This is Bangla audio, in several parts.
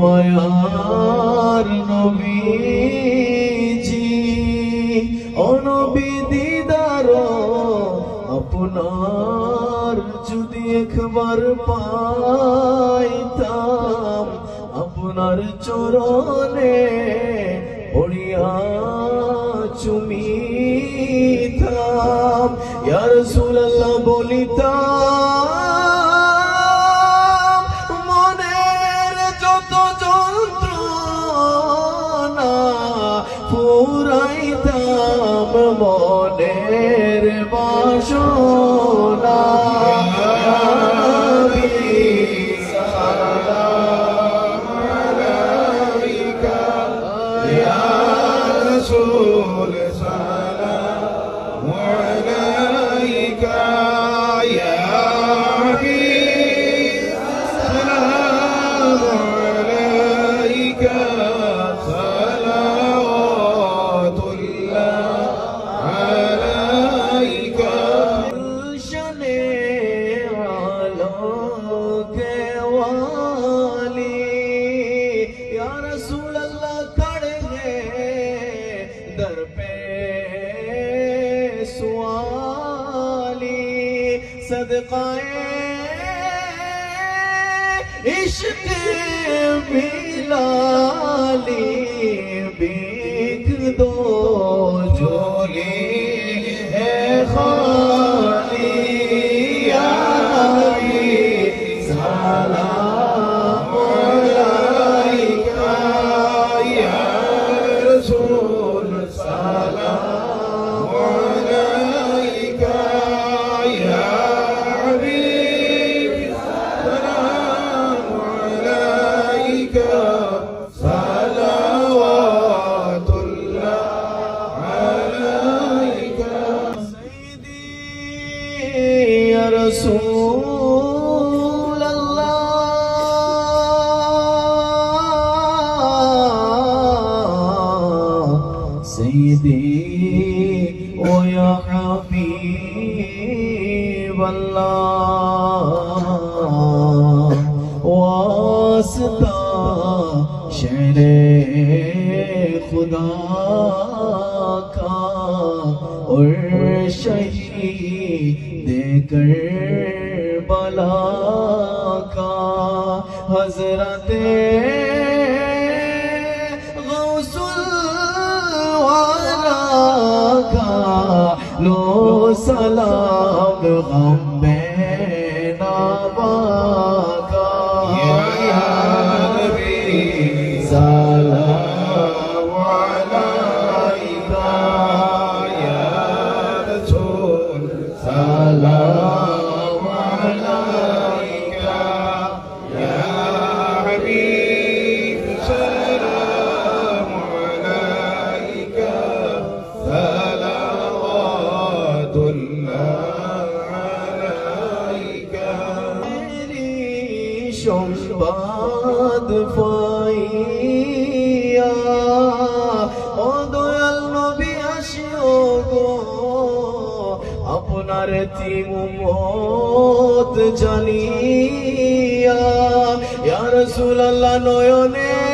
মায়ার নবীজি, অনবী দিদার, আপনার যদি একবার পাইতাম, আপনার চরণে পড়িয়া চুমিতাম। ইয়া রাসূলুল্লাহ, বলিতাম মনের বাসনা رسول سلام عليك صدقائے عشق بلالی بیگ دو جھولی ہے خواہ رسول الله سيدي ويا حبيب الله واسطة شعر خدا کا اور شہید کربلا کا حضرت غوث الورا کا لو سلام غم میں نابا সংবাদ পাইয়া ও দয়াল নবী আসিও গো। আপনার তিমত জানিয়া ইয়া রাসূলুল্লাহ নয়নে নয়ন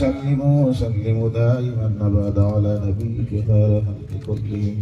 سلموا سلموا دائما أبدا على نبيك هذا الحق كلهم.